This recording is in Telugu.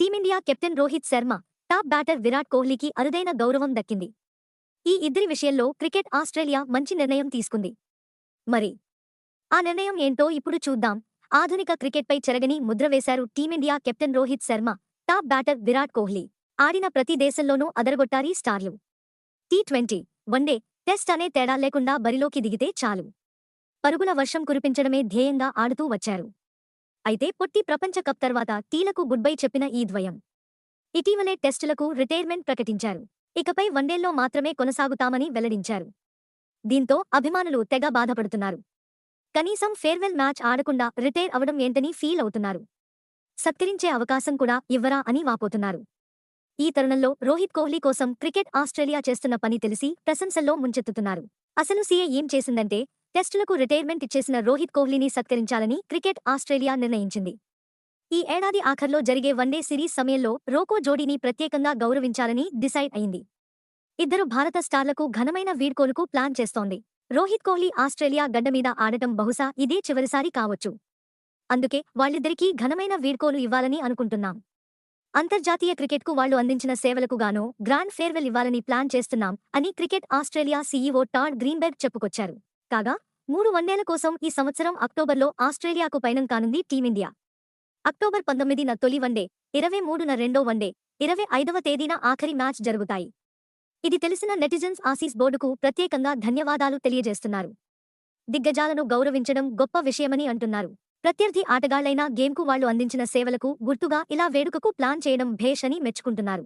Team India captain Rohit Sharma top batter Virat కోహ్లీకి అరుదైన గౌరవం దక్కింది. ఈ ఇద్దరి విషయంలో క్రికెట్ ఆస్ట్రేలియా మంచి నిర్ణయం తీసుకుంది. మరి ఆ నిర్ణయం ఏంటో ఇప్పుడు చూద్దాం. ఆధునిక క్రికెట్పై చెరగని ముద్ర వేశారు team India captain Rohit Sharma top batter Virat Kohli. ఆడిన ప్రతి దేశంలోనూ అదరగొట్టారీ స్టార్లు. టీ ట్వంటీ వన్డే టెస్ట్ అనే తేడా లేకుండా బరిలోకి దిగితే చాలు. పరుగుల వర్షం కురిపించడమే ధ్యేయంగా ఆడుతూ వచ్చారు. అయితే పొట్టి ప్రపంచ కప్ తర్వాత టీలకు గుడ్ బై చెప్పిన ఈ ద్వయం. ఇటీవలే టెస్టులకు రిటైర్మెంట్ ప్రకటించారు. ఇకపై వన్డేల్లో మాత్రమే కొనసాగుతామని వెల్లడించారు. దీంతో అభిమానులు తెగ బాధపడుతున్నారు. కనీసం ఫేర్వెల్ మ్యాచ్ ఆడకుండా రిటైర్ అవడం ఏంటని ఫీల్ అవుతున్నారు. సత్కరించే అవకాశం కూడా ఇవ్వరా అని వాపోతున్నారు. ఈ తరుణంలో రోహిత్ కోహ్లీ కోసం క్రికెట్ ఆస్ట్రేలియా చేస్తున్న పని తెలిసి ప్రశంసల్లో ముంచెత్తుతున్నారు. అసలు సీఏ ఏం చేసిందంటే టెస్టులకు రిటైర్మెంట్ ఇచ్చేసిన రోహిత్ కోహ్లీని సత్కరించాలని క్రికెట్ ఆస్ట్రేలియా నిర్ణయించింది. ఈ ఏడాది ఆఖర్లో జరిగే వన్డే సిరీస్ సమయంలో రోకో జోడీని ప్రత్యేకంగా గౌరవించాలని డిసైడ్ అయింది. ఇద్దరు భారత స్టార్లకు ఘనమైన వీడ్కోలుకు ప్లాన్ చేస్తోంది. రోహిత్ కోహ్లీ ఆస్ట్రేలియా గడ్డ మీద ఆడటం బహుశా ఇదే చివరిసారి కావచ్చు. అందుకే వాళ్ళిద్దరికీ ఘనమైన వీడ్కోలు ఇవ్వాలని అనుకుంటున్నాం. అంతర్జాతీయ క్రికెట్కు వాళ్ళు అందించిన సేవలకు గాను గ్రాండ్ ఫేర్వెల్ ఇవ్వాలని ప్లాన్ చేస్తున్నాం అని cricket Australia CEO Todd Greenberg చెప్పుకొచ్చారు. కాగా మూడు వన్డేల కోసం ఈ సంవత్సరం అక్టోబర్లో ఆస్ట్రేలియాకు పయనం కానుంది టీమిండియా. అక్టోబర్ పంతొమ్మిదిన తొలి వన్డే ఇరవై మూడున రెండో వన్డే ఇరవై ఐదవ తేదీన ఆఖరి మ్యాచ్ జరుగుతాయి. ఇది తెలిసిన నెటిజన్స్ ఆసీస్ బోర్డుకు ప్రత్యేకంగా ధన్యవాదాలు తెలియజేస్తున్నారు. దిగ్గజాలను గౌరవించడం గొప్ప విషయమని అంటున్నారు. ప్రత్యర్థి ఆటగాళ్ళైనా గేమ్కు వాళ్ళు అందించిన సేవలకు గుర్తుగా ఇలా వేడుకకు ప్లాన్ చేయడం భేష్ అని మెచ్చుకుంటున్నారు.